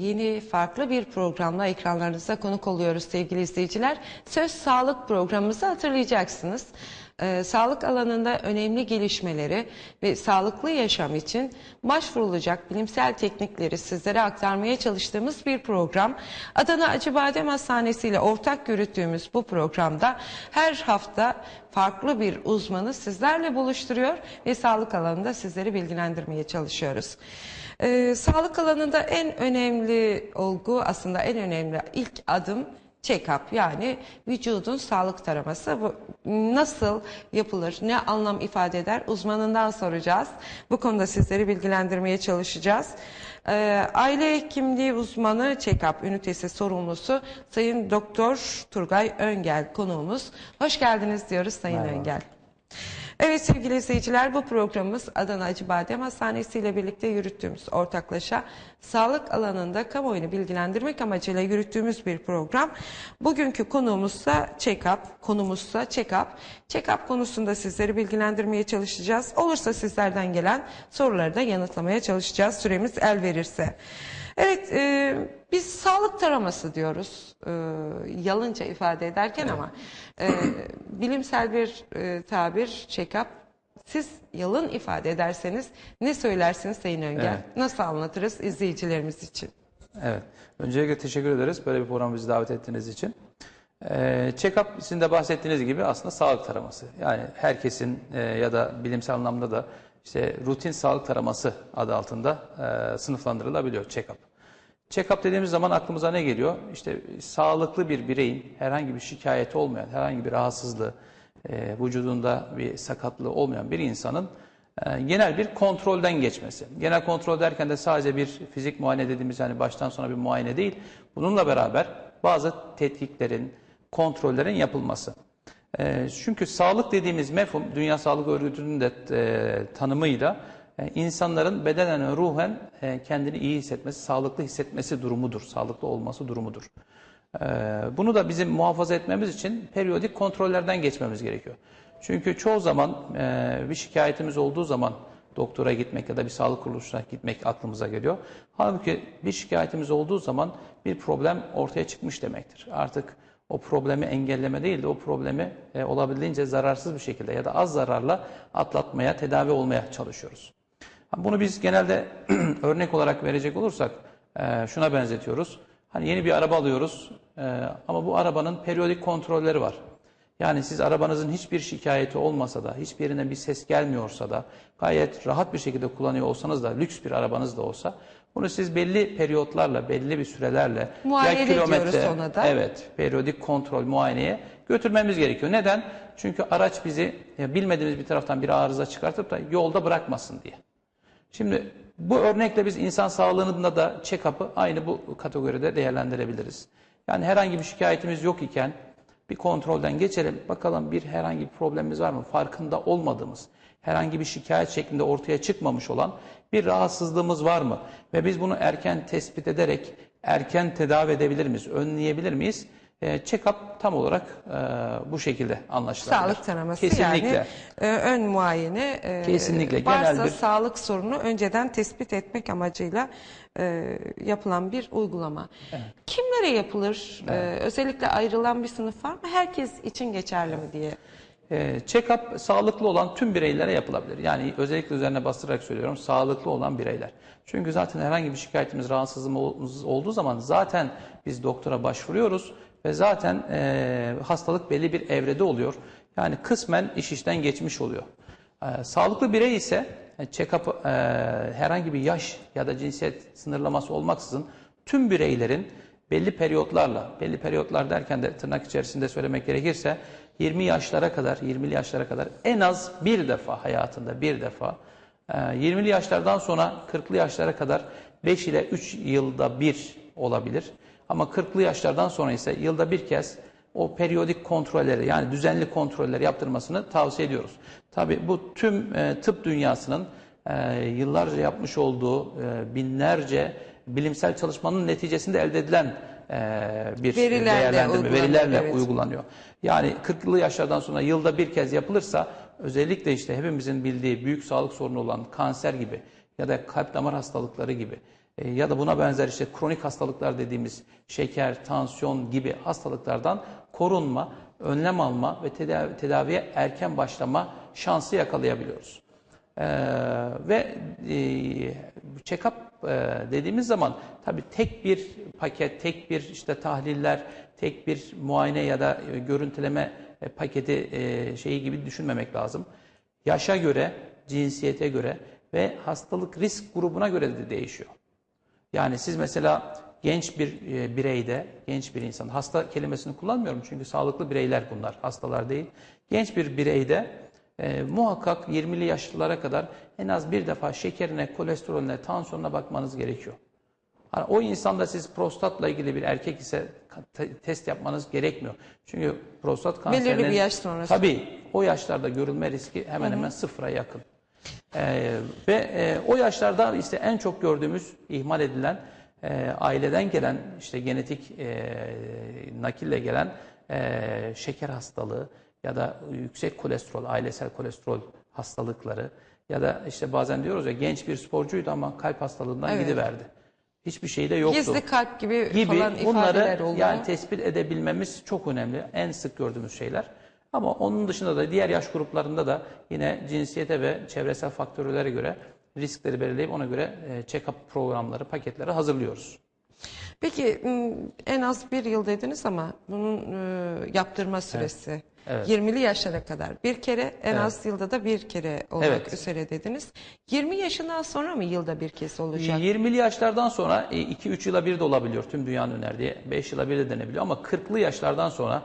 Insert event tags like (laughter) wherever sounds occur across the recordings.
Yeni farklı bir programla ekranlarınıza konuk oluyoruz sevgili izleyiciler. Söz Sağlık programımızı hatırlayacaksınız. Ee, sağlık alanında önemli gelişmeleri ve sağlıklı yaşam için başvurulacak bilimsel teknikleri sizlere aktarmaya çalıştığımız bir program. Adana Acıbadem Hastanesi ile ortak yürüttüğümüz bu programda her hafta farklı bir uzmanı sizlerle buluşturuyor ve sağlık alanında sizleri bilgilendirmeye çalışıyoruz. Ee, sağlık alanında en önemli olgu aslında en önemli ilk adım check-up yani vücudun sağlık taraması. Bu nasıl yapılır, ne anlam ifade eder uzmanından soracağız. Bu konuda sizleri bilgilendirmeye çalışacağız. Ee, aile hekimliği uzmanı check-up ünitesi sorumlusu Sayın Doktor Turgay Öngel konuğumuz. Hoş geldiniz diyoruz Sayın Merhaba. Öngel. Evet sevgili izleyiciler bu programımız Adana Acıbadem Hastanesi ile birlikte yürüttüğümüz ortaklaşa sağlık alanında kamuoyunu bilgilendirmek amacıyla yürüttüğümüz bir program. Bugünkü konuğumuzsa check-up, konumuzsa check-up. Check-up konusunda sizleri bilgilendirmeye çalışacağız. Olursa sizlerden gelen soruları da yanıtlamaya çalışacağız süremiz el verirse. Evet, e, biz sağlık taraması diyoruz e, yalınca ifade ederken ama e, bilimsel bir e, tabir check-up. Siz yalın ifade ederseniz ne söylersiniz Sayın Öngel? Evet. Nasıl anlatırız izleyicilerimiz için? Evet. Öncelikle teşekkür ederiz böyle bir programa bizi davet ettiğiniz için. Ee, Check-up sizin de bahsettiğiniz gibi aslında sağlık taraması. Yani herkesin e, ya da bilimsel anlamda da işte rutin sağlık taraması adı altında e, sınıflandırılabiliyor check-up. Check-up dediğimiz zaman aklımıza ne geliyor? İşte sağlıklı bir bireyin herhangi bir şikayeti olmayan, herhangi bir rahatsızlığı, e, vücudunda bir sakatlığı olmayan bir insanın e, genel bir kontrolden geçmesi. Genel kontrol derken de sadece bir fizik muayene dediğimiz yani baştan sona bir muayene değil. Bununla beraber bazı tetkiklerin, kontrollerin yapılması. E, çünkü sağlık dediğimiz mefhum Dünya Sağlık Örgütü'nün de e, tanımıyla insanların bedenen ruhen e, kendini iyi hissetmesi, sağlıklı hissetmesi durumudur. Sağlıklı olması durumudur. Ee, Bunu da bizim muhafaza etmemiz için periyodik kontrollerden geçmemiz gerekiyor. Çünkü çoğu zaman e, bir şikayetimiz olduğu zaman doktora gitmek ya da bir sağlık kuruluşuna gitmek aklımıza geliyor. Halbuki bir şikayetimiz olduğu zaman bir problem ortaya çıkmış demektir. Artık o problemi engelleme değil de o problemi e, olabildiğince zararsız bir şekilde ya da az zararla atlatmaya, tedavi olmaya çalışıyoruz. Bunu biz genelde (clears throat) örnek olarak verecek olursak e, şuna benzetiyoruz. Hani yeni bir araba alıyoruz e, ama bu arabanın periyodik kontrolleri var. Yani siz arabanızın hiçbir şikayeti olmasa da, hiçbir yerine bir ses gelmiyorsa da, gayet rahat bir şekilde kullanıyor olsanız da, lüks bir arabanız da olsa, bunu siz belli periyotlarla, belli bir sürelerle, Muayene diyoruz ona da. Evet, periyodik kontrol, muayeneye götürmemiz gerekiyor. Neden? Çünkü araç bizi bilmediğimiz bir taraftan bir arıza çıkartıp da yolda bırakmasın diye. Şimdi bu örnekle biz insan sağlığında da check-up'ı aynı bu kategoride değerlendirebiliriz. Yani herhangi bir şikayetimiz yok iken bir kontrolden geçelim. Bakalım bir herhangi bir problemimiz var mı? Farkında olmadığımız, herhangi bir şikayet şeklinde ortaya çıkmamış olan bir rahatsızlığımız var mı? Ve biz bunu erken tespit ederek erken tedavi edebilir miyiz? Önleyebilir miyiz? E, check-up tam olarak e, bu şekilde anlaşılabilir. Sağlık taraması Kesinlikle. yani e, ön muayene e, Kesinlikle, varsa genel bir- sağlık sorunu önceden tespit etmek amacıyla e, yapılan bir uygulama. Kimlere yapılır? E, özellikle ayrılan bir sınıf var mı? Herkes için geçerli mi diye. Ee, Check-up sağlıklı olan tüm bireylere yapılabilir. Yani özellikle üzerine bastırarak söylüyorum sağlıklı olan bireyler. Çünkü zaten herhangi bir şikayetimiz, rahatsızlığımız olduğu zaman zaten biz doktora başvuruyoruz ve zaten e, hastalık belli bir evrede oluyor. Yani kısmen iş işten geçmiş oluyor. Ee, sağlıklı birey ise e, check-up e, herhangi bir yaş ya da cinsiyet sınırlaması olmaksızın tüm bireylerin belli periyotlarla, belli periyotlar derken de tırnak içerisinde söylemek gerekirse 20 yaşlara kadar, 20'li yaşlara kadar en az bir defa hayatında bir defa, e, 20'li yaşlardan sonra 40'lı yaşlara kadar 5 ile 3 yılda bir olabilir. Ama 40'lı yaşlardan sonra ise yılda bir kez o periyodik kontrolleri yani düzenli kontrolleri yaptırmasını tavsiye ediyoruz. Tabi bu tüm e, tıp dünyasının e, yıllarca yapmış olduğu e, binlerce bilimsel çalışmanın neticesinde elde edilen e, bir Verilerle değerlendirme, uygulanıyor, verilerle evet. uygulanıyor. Yani 40'lı yaşlardan sonra yılda bir kez yapılırsa özellikle işte hepimizin bildiği büyük sağlık sorunu olan kanser gibi ya da kalp damar hastalıkları gibi e, ya da buna benzer işte kronik hastalıklar dediğimiz şeker, tansiyon gibi hastalıklardan korunma, önlem alma ve tedavi, tedaviye erken başlama şansı yakalayabiliyoruz. Ee, ve e, check-up e, dediğimiz zaman tabii tek bir paket, tek bir işte tahliller, tek bir muayene ya da e, görüntüleme e, paketi e, şeyi gibi düşünmemek lazım. Yaşa göre, cinsiyete göre ve hastalık risk grubuna göre de değişiyor. Yani siz mesela genç bir e, bireyde, genç bir insan, hasta kelimesini kullanmıyorum çünkü sağlıklı bireyler bunlar, hastalar değil. Genç bir bireyde e, muhakkak 20'li yaşlılara kadar en az bir defa şekerine, kolesterolüne, tansiyonuna bakmanız gerekiyor. Hani o insanda siz prostatla ilgili bir erkek ise te- test yapmanız gerekmiyor. Çünkü prostat kanserinin... Belirli bir yaş sonrası. Tabii o yaşlarda görülme riski hemen hemen sıfıra yakın. Ee, ve e, o yaşlarda işte en çok gördüğümüz ihmal edilen e, aileden gelen işte genetik e, nakille gelen e, şeker hastalığı ya da yüksek kolesterol, ailesel kolesterol hastalıkları ya da işte bazen diyoruz ya genç bir sporcuydu ama kalp hastalığından Evet. gidiverdi. Hiçbir şey de yoktu Gizli kalp gibi, gibi falan ifadeler bunları yani tespit edebilmemiz çok önemli. En sık gördüğümüz şeyler. Ama onun dışında da diğer yaş gruplarında da yine cinsiyete ve çevresel faktörlere göre riskleri belirleyip ona göre e, check-up programları, paketleri hazırlıyoruz. Peki en az bir yıl dediniz ama bunun e, yaptırma süresi Evet. 20'li yaşlara kadar bir kere en Evet. az yılda da bir kere olmak Evet. üzere dediniz. 20 yaşından sonra mı yılda bir kez olacak? 20'li yaşlardan sonra 2-3 yıla bir de olabiliyor tüm dünyanın önerdiği. 5 yıla bir de denebiliyor ama 40'lı yaşlardan sonra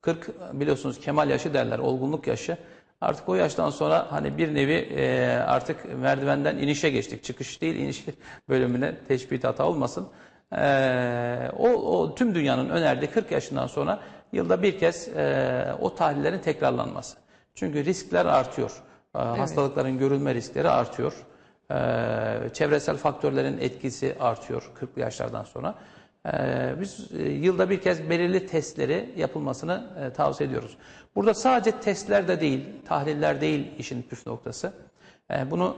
40 biliyorsunuz kemal yaşı derler, olgunluk yaşı. Artık o yaştan sonra hani bir nevi e, artık merdivenden inişe geçtik. Çıkış değil iniş (laughs) bölümüne teşbih hata olmasın. E, o, o tüm dünyanın önerdiği 40 yaşından sonra yılda bir kez e, o tahlillerin tekrarlanması. Çünkü riskler artıyor. E, Hastalıkların görülme riskleri artıyor. Ee, çevresel faktörlerin etkisi artıyor 40 yaşlardan sonra. Ee, biz e, yılda bir kez belirli testleri yapılmasını e, tavsiye ediyoruz. Burada sadece testler de değil, tahliller değil işin püf noktası. Ee, bunu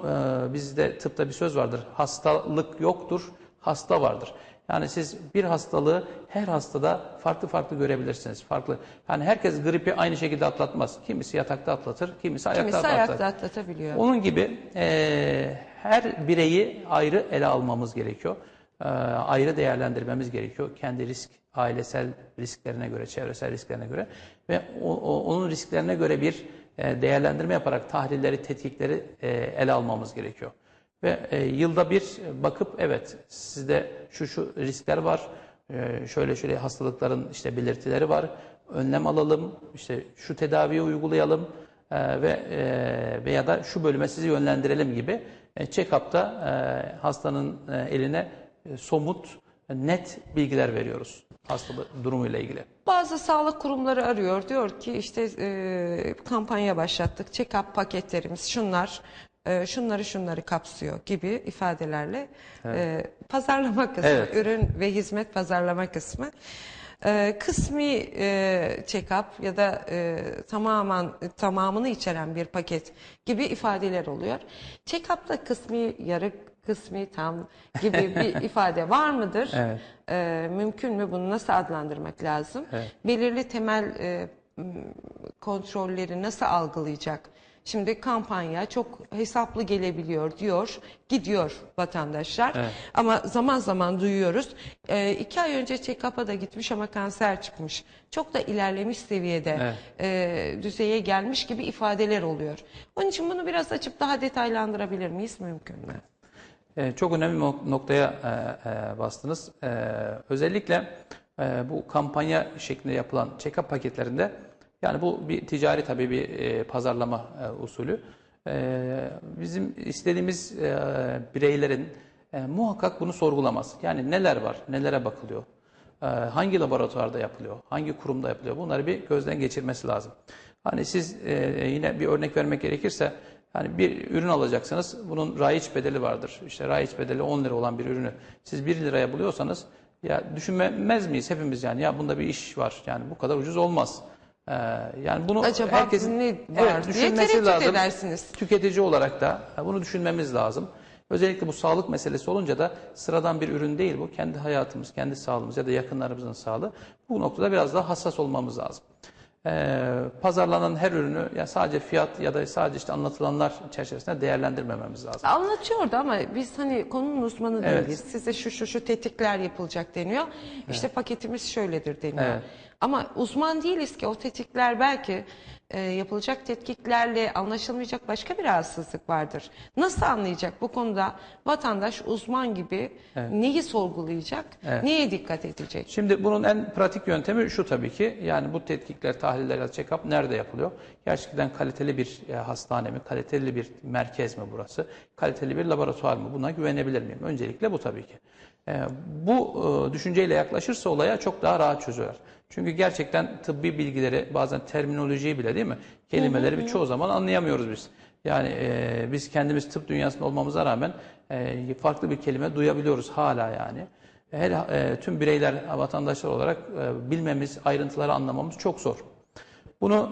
e, bizde tıpta bir söz vardır. Hastalık yoktur, hasta vardır. Yani siz bir hastalığı her hastada farklı farklı görebilirsiniz. Farklı. Yani herkes gripi aynı şekilde atlatmaz. Kimisi yatakta atlatır, kimisi ayakta Kimisi atlatır. ayakta atlatabiliyor. Onun gibi e, her bireyi ayrı ele almamız gerekiyor. E, ayrı değerlendirmemiz gerekiyor. Kendi risk, ailesel risklerine göre, çevresel risklerine göre ve o, o- onun risklerine göre bir e, değerlendirme yaparak tahlilleri, tetkikleri e, ele almamız gerekiyor. Ve e, yılda bir bakıp evet sizde şu şu riskler var, şöyle şöyle hastalıkların işte belirtileri var, önlem alalım, işte şu tedaviyi uygulayalım ve veya da şu bölüme sizi yönlendirelim gibi check-up'ta hastanın eline somut, e, net bilgiler veriyoruz hastalık durumuyla ilgili. Bazı sağlık kurumları arıyor. Diyor ki işte e, kampanya başlattık. Check-up paketlerimiz şunlar. e, şunları şunları kapsıyor gibi ifadelerle e, pazarlama kısmı, Evet. ürün ve hizmet pazarlama kısmı. E, kısmi e, check-up ya da e, tamamen tamamını içeren bir paket gibi ifadeler oluyor. Check-up'ta kısmi, yarı kısmi, tam gibi bir (laughs) ifade var mıdır? Evet. E, mümkün mü? Bunu nasıl adlandırmak lazım? Evet. Belirli temel e, kontrolleri nasıl algılayacak? Şimdi kampanya çok hesaplı gelebiliyor diyor, gidiyor vatandaşlar. Evet. Ama zaman zaman duyuyoruz. E, iki ay önce check-up'a da gitmiş ama kanser çıkmış. Çok da ilerlemiş seviyede, Evet. e, düzeye gelmiş gibi ifadeler oluyor. Onun için bunu biraz açıp daha detaylandırabilir miyiz? Mümkün mü? E, Çok önemli bir nok- noktaya e, e, bastınız. E, Özellikle e, bu kampanya şeklinde yapılan check-up paketlerinde yani bu bir ticari tabii bir pazarlama usulü. E, Bizim istediğimiz bireylerin muhakkak bunu sorgulamaz. Yani neler var, nelere bakılıyor, hangi laboratuvarda yapılıyor, hangi kurumda yapılıyor bunları bir gözden geçirmesi lazım. Hani siz yine bir örnek vermek gerekirse yani bir ürün alacaksınız. Bunun raiç bedeli vardır. İşte raiç bedeli 10 lira olan bir ürünü siz 1 liraya buluyorsanız ya düşünmez miyiz hepimiz yani ya bunda bir iş var. Yani bu kadar ucuz olmaz. Ee, yani bunu Acaba herkesin ne var düşünmesi lazım. edersiniz. Tüketici olarak da bunu düşünmemiz lazım. Özellikle bu sağlık meselesi olunca da sıradan bir ürün değil bu. Kendi hayatımız, kendi sağlığımız ya da yakınlarımızın sağlığı. Bu noktada biraz daha hassas olmamız lazım. Ee, pazarlanan her ürünü ya sadece fiyat ya da sadece işte anlatılanlar çerçevesinde değerlendirmememiz lazım. Anlatıyordu ama biz hani konunun uzmanı Evet. değiliz. Size şu şu şu tetikler yapılacak deniyor. İşte paketimiz şöyledir deniyor. Evet. Ama uzman değiliz ki o tetikler belki e, yapılacak tetkiklerle anlaşılmayacak başka bir rahatsızlık vardır. Nasıl anlayacak bu konuda vatandaş uzman gibi neyi sorgulayacak, Evet. neye dikkat edecek? Şimdi bunun en pratik yöntemi şu tabii ki. Yani bu tetkikler, tahliller check-up nerede yapılıyor? Gerçekten kaliteli bir e, hastane mi, kaliteli bir merkez mi burası? Kaliteli bir laboratuvar mı? Buna güvenebilir miyim? Öncelikle bu tabii ki. E, bu e, düşünceyle yaklaşırsa olaya çok daha rahat çözüyorlar. Çünkü gerçekten tıbbi bilgileri, bazen terminolojiyi bile değil mi? Kelimeleri bir çoğu zaman anlayamıyoruz biz. Yani e, biz kendimiz tıp dünyasında olmamıza rağmen e, farklı bir kelime duyabiliyoruz hala yani. Her, e, tüm bireyler, vatandaşlar olarak e, bilmemiz, ayrıntıları anlamamız çok zor. Bunu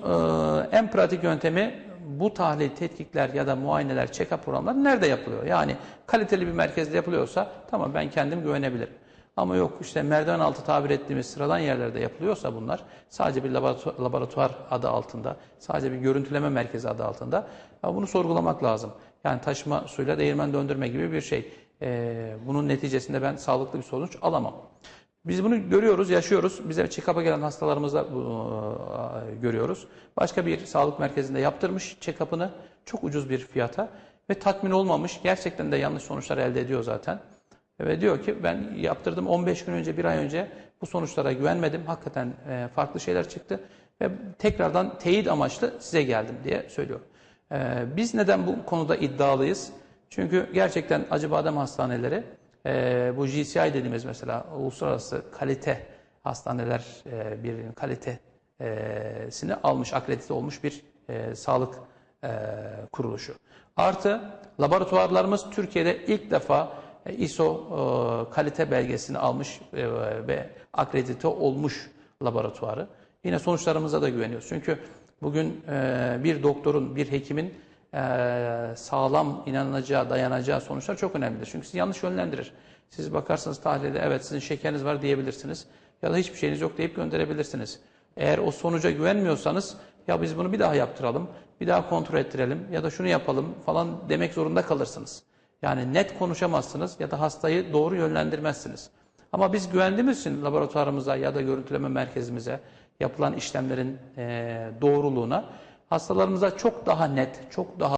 e, en pratik yöntemi bu tahlil, tetkikler ya da muayeneler, check-up programları nerede yapılıyor? Yani kaliteli bir merkezde yapılıyorsa tamam ben kendim güvenebilirim. Ama yok işte merdiven altı tabir ettiğimiz sıradan yerlerde yapılıyorsa bunlar sadece bir laboratuvar, adı altında, sadece bir görüntüleme merkezi adı altında bunu sorgulamak lazım. Yani taşıma suyla değirmen döndürme gibi bir şey. E, bunun neticesinde ben sağlıklı bir sonuç alamam. Biz bunu görüyoruz, yaşıyoruz. Bize check-up'a gelen hastalarımızda e, görüyoruz. Başka bir sağlık merkezinde yaptırmış check-up'ını çok ucuz bir fiyata ve tatmin olmamış. Gerçekten de yanlış sonuçlar elde ediyor zaten. Ve diyor ki ben yaptırdım 15 gün önce, bir ay önce bu sonuçlara güvenmedim. Hakikaten e, farklı şeyler çıktı ve tekrardan teyit amaçlı size geldim diye söylüyor. E, biz neden bu konuda iddialıyız? Çünkü gerçekten Acıbadem hastaneleri e, bu GCI dediğimiz mesela uluslararası kalite hastaneler e, birinin kalitesini almış, akredite olmuş bir e, sağlık e, kuruluşu. Artı laboratuvarlarımız Türkiye'de ilk defa e, ISO e, kalite belgesini almış e, ve akredite olmuş laboratuvarı. Yine sonuçlarımıza da güveniyoruz. Çünkü bugün e, bir doktorun, bir hekimin e, sağlam inanılacağı, dayanacağı sonuçlar çok önemlidir. Çünkü sizi yanlış yönlendirir. Siz bakarsanız tahlilde evet sizin şekeriniz var diyebilirsiniz. Ya da hiçbir şeyiniz yok deyip gönderebilirsiniz. Eğer o sonuca güvenmiyorsanız ya biz bunu bir daha yaptıralım, bir daha kontrol ettirelim ya da şunu yapalım falan demek zorunda kalırsınız. Yani net konuşamazsınız ya da hastayı doğru yönlendirmezsiniz. Ama biz güvendiğimiz için laboratuvarımıza ya da görüntüleme merkezimize yapılan işlemlerin doğruluğuna hastalarımıza çok daha net, çok daha